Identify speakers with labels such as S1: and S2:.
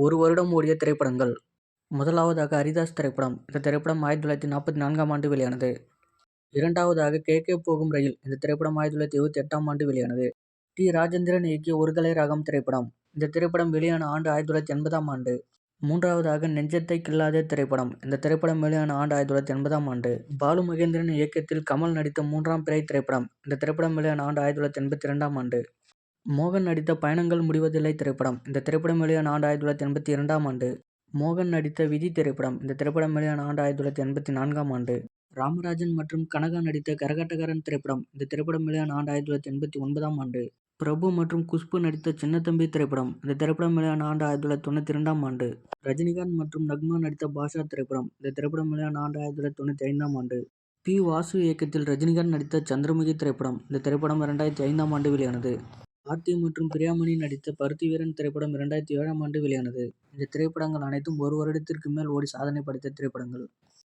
S1: ஒரு வருடம் ஓடிய திரைப்படங்கள். முதலாவதாக ஹரிதாஸ் திரைப்படம். இந்த திரைப்படம் ஆயிரத்தி தொள்ளாயிரத்தி நாற்பத்தி நான்காம் ஆண்டு வெளியானது. இரண்டாவதாக கே. கே. போகும் ரயில் இந்த திரைப்படம் ஆயிரத்தி தொள்ளாயிரத்தி எழுபத்தி எட்டாம் ஆண்டு வெளியானது. டி. ராஜேந்திரன் இயக்கிய ஒருதலை ராகம் திரைப்படம். இந்த திரைப்படம் வெளியான ஆண்டு ஆயிரத்தி தொள்ளாயிரத்தி எண்பதாம் ஆண்டு. மூன்றாவதாக நெஞ்சத்தை கில்லாத திரைப்படம். இந்த திரைப்படம் வெளியான ஆண்டு ஆயிரத்தி தொள்ளாயிரத்தி எண்பதாம் ஆண்டு. பாலு மகேந்திரன் இயக்கத்தில் கமல் நடித்த மூன்றாம் பிறை திரைப்படம். இந்த திரைப்படம் வெளியான ஆண்டு ஆயிரத்தி தொள்ளாயிரத்தி எண்பத்தி இரண்டாம் ஆண்டு. மோகன் நடித்த பயணங்கள் முடிவதில்லை திரைப்படம். இந்த திரைப்படம் வெளியான ஆண்டு ஆயிரத்தி தொள்ளாயிரத்தி எண்பத்தி இரண்டாம் ஆண்டு. மோகன் நடித்த விதி திரைப்படம். இந்த திரைப்படம் வெளியான ஆண்டு ஆயிரத்தி தொள்ளாயிரத்தி எண்பத்தி நான்காம் ஆண்டு. ராமராஜன் மற்றும் கனகா நடித்த கரகாட்டக்காரன் திரைப்படம். இந்த திரைப்படம் வெளியான ஆண்டு ஆயிரத்தி தொள்ளாயிரத்தி எண்பத்தி ஒன்பதாம் ஆண்டு. பிரபு மற்றும் குஷ்பு நடித்த சின்னத்தம்பி திரைப்படம். இந்த திரைப்படம் வெளியான ஆண்டு ஆயிரத்தி தொள்ளாயிரத்தி தொண்ணூற்றி இரண்டாம் ஆண்டு. ரஜினிகாந்த் மற்றும் நக்மா நடித்த பாஷா திரைப்படம். இந்த திரைப்படம் வெளியான ஆண்டு ஆயிரத்தி தொள்ளாயிரத்தி தொண்ணூற்றி ஐந்தாம் ஆண்டு. பி வாசு இயக்கத்தில் ரஜினிகாந்த் நடித்த சந்திரமுகி திரைப்படம். இந்த திரைப்படம் இரண்டாயிரத்தி ஐந்தாம் ஆண்டு வெளியானது. ஆர்த்தி மற்றும் பிரியாமணி நடித்த பருத்தி வீரன் திரைப்படம் இரண்டாயிரத்தி ஏழாம் ஆண்டு வெளியானது. இந்த திரைப்படங்கள் அனைத்தும் ஒரு வருடத்திற்கு மேல் ஓடி சாதனை படைத்த திரைப்படங்கள்.